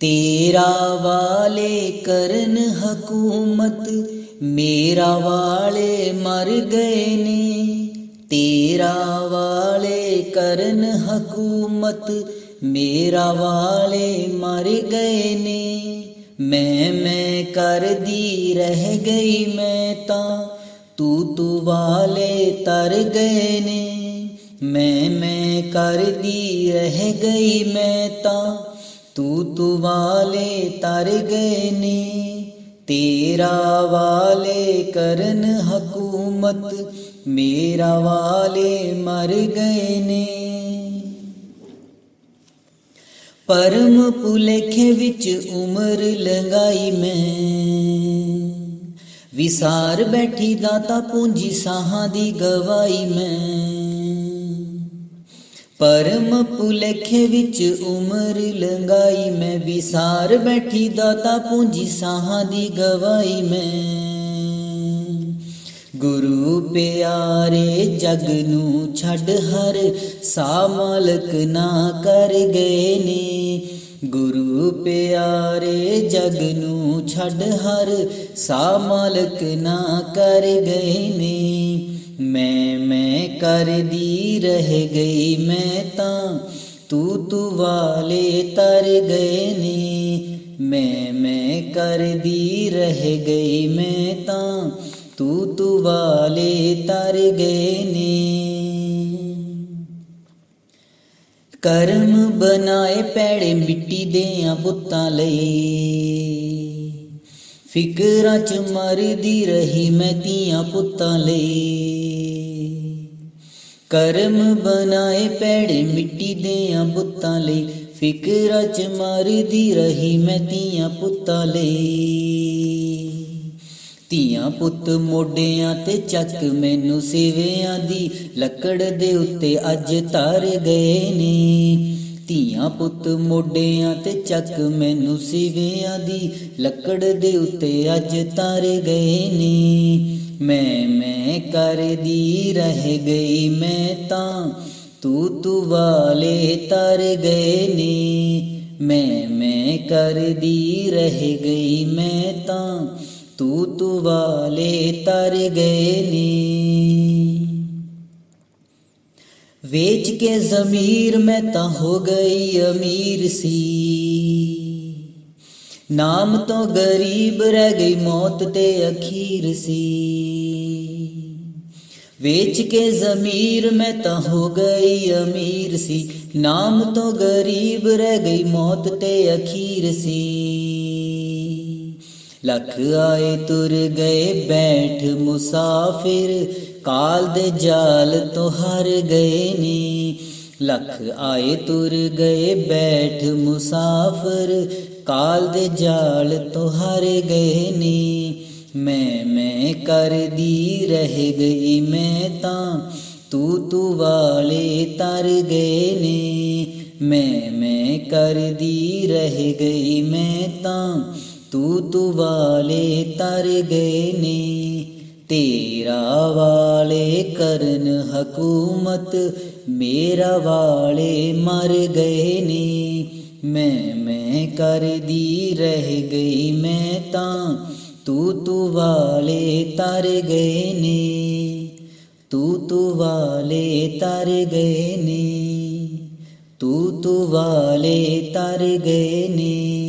ਤੇਰਾ ਵਾਲੇ ਕਰਨ ਹਕੂਮਤ, ਮੇਰਾ ਵਾਲੇ ਮਰ ਗਏ ਨੇ। ਤੇਰਾ ਵਾਲੇ ਕਰਨ ਹਕੂਮਤ, ਮੇਰਾ ਵਾਲੇ ਮਰ ਗਏ ਨੇ। ਮੈਂ ਮੈਂ ਕਰਦੀ ਰਹਿ ਗਈ ਮੈਂ ਤਾਂ, ਤੂੰ ਤੂੰ ਵਾਲੇ ਤਰ ਗਏ ਨੇ। ਮੈਂ ਮੈਂ ਕਰਦੀ ਰਹਿ ਗਈ ਮੈਂ ਤਾਂ ਤੂੰ ਤੂੰ ਵਾਲੇ ਤਰ ਗਏ ਨੇ, ਤੇਰਾ ਵਾਲੇ ਕਰਨ ਹਕੂਮਤ, ਮੇਰਾ ਵਾਲੇ ਮਰ ਗਏ ਨੇ। ਪਰਮ ਪੁਲੇਖੇ ਵਿੱਚ ਉਮਰ ਲੰਗਾਈ ਮੈਂ, ਵਿਸਾਰ ਬੈਠੀ ਦਾਤਾ ਪੂੰਜੀ ਸਾਹਾਂ ਦੀ ਗਵਾਈ ਮੈਂ। ਪਰਮ ਪੁਲੇਖੇ ਵਿੱਚ ਉਮਰ ਲੰਗਾਈ ਮੈਂ ਵਿਸਾਰ ਬੈਠੀ ਦਾਤਾ ਪੂੰਜੀ ਸਾਹਾਂ ਦੀ ਗਵਾਈ ਮੈਂ। ਗੁਰੂ ਪਿਆਰੇ ਜਗ ਨੂੰ ਛੱਡ ਹਰ ਸਾ ਮਾਲਕ ਨਾ ਕਰ ਗਏ ਨੇ। ਗੁਰੂ ਪਿਆਰੇ ਜਗ ਨੂੰ ਛੱਡ ਹਰ ਸਾ ਮਾਲਕ ਨਾ ਕਰ ਗਏ ਨੇ। ਮੈਂ ਮੈਂ ਕਰਦੀ ਰਹਿ ਗਈ, ਮੈਂ ਤਾਂ ਤੂੰ ਤੂੰ ਵਾਲੇ ਤਰ ਗਏ ਨੇ। ਮੈਂ ਮੈਂ ਕਰਦੀ ਰਹਿ ਗਈ, ਮੈਂ ਤਾਂ ਤੂੰ ਤੂੰ ਵਾਲੇ ਤਰ ਗਏ ਨੇ। ਕਰਮ ਬਣਾਏ ਪੈੜੇ ਮਿੱਟੀ ਦੇ ਬੁੱਤਾਂ ਲਈ। ਫਿਕਰਾਂ ਚ ਮਰਦੀ ਰਹੀ ਮੈਂ ਧੀਆਂ ਪੁੱਤਾਂ ਲਈ। ਕਰਮ ਬਣਾਏ ਪੈੜੇ ਮਿੱਟੀ ਦੇ ਬੁੱਤਾਂ ਲਈ। ਫਿਕਰਾਂ ਚ ਮਰਦੀ ਰਹੀ ਮੈਂ ਧੀਆਂ ਪੁੱਤਾਂ ਲਈ। ਧੀਆਂ ਪੁੱਤ ਮੋਢਿਆਂ ਤੇ ਚੱਕ ਮੈਨੂੰ ਸਿਵਿਆਂ ਦੀ। ਲੱਕੜ ਦੇ ਉੱਤੇ ਅੱਜ ਤਾਰ ਗਏ ਨੇ। ਧੀਆਂ ਪੁੱਤ ਮੋਢਿਆਂ ਤੇ ਚੱਕ ਮੈਨੂੰ ਸਿਵਿਆਂ ਦੀ, ਲੱਕੜ ਦੇ ਉੱਤੇ ਅੱਜ ਧਰ ਗਏ ਨੇ। ਮੈਂ ਮੈਂ ਕਰਦੀ ਰਹਿ ਗਈ, ਮੈਂ ਤਾਂ ਤੂੰ ਤੂੰ ਵਾਲੇ ਤਰ ਗਏ ਨੇ। ਮੈਂ ਮੈਂ ਕਰਦੀ ਰਹਿ ਗਈ, ਮੈਂ ਤਾਂ ਤੂੰ ਤੂੰ ਵਾਲੇ ਤਰ ਗਏ ਨੇ। ਵੇਚ ਕੇ ਜ਼ਮੀਰ ਮੈਂ ਤਾਂ ਹੋ ਗਈ ਅਮੀਰ ਸੀ। ਨਾਮ ਤੋਂ ਗਰੀਬ ਰਹਿ ਗਈ ਮੌਤ ਤੇ ਅਖੀਰ ਸੀ। ਵੇਚ ਕੇ ਜ਼ਮੀਰ ਮੈਂ ਤਾਂ ਹੋ ਗਈ ਅਮੀਰ ਸੀ। ਨਾਮ ਤੋਂ ਗਰੀਬ ਰਹਿ ਗਈ ਮੌਤ ਤੇ ਅਖੀਰ ਸੀ। ਲੱਖ ਆਏ ਤੁਰ ਗਏ ਬੈਠ ਮੁਸਾਫਿਰ ਕਾਲ ਦੇ ਜਾਲ ਤੋਂ ਹਰ ਗਏ ਨੇ। ਲੱਖ ਆਏ ਤੁਰ ਗਏ, ਬੈਠ ਮੁਸਾਫ਼ਰ। ਕਾਲ ਦੇ ਜਾਲ ਤੋਂ ਹਰ ਗਏ ਨੇ। ਮੈਂ ਮੈਂ ਕਰਦੀ ਰਹਿ ਗਈ ਮੈਂ ਤਾਂ। ਤੂੰ ਤੂੰ ਵਾਲੇ ਤਰ ਗਏ ਨੇ। ਮੈਂ ਮੈਂ ਕਰਦੀ ਰਹਿ ਗਈ ਮੈਂ ਤਾਂ। ਤੂੰ ਤੂੰ ਵਾਲੇ ਤਰ ਗਏ ਨੇ। ਤੇਰਾ ਵਾਲੇ ਕਰਨ ਹਕੂਮਤ, ਮੇਰਾ ਵਾਲੇ ਮਰ ਗਏ ਨੇ। ਮੈਂ ਮੈਂ ਕਰਦੀ ਰਹਿ ਗਈ ਮੈਂ ਤਾਂ, ਤੂੰ ਤੂੰ ਵਾਲੇ ਤਰ ਗਏ ਨੇ। ਤੂੰ ਤੂੰ ਵਾਲੇ ਤਰ ਗਏ ਨੇ। ਤੂੰ ਤੂੰ ਵਾਲੇ ਤਰ ਗਏ ਨੇ।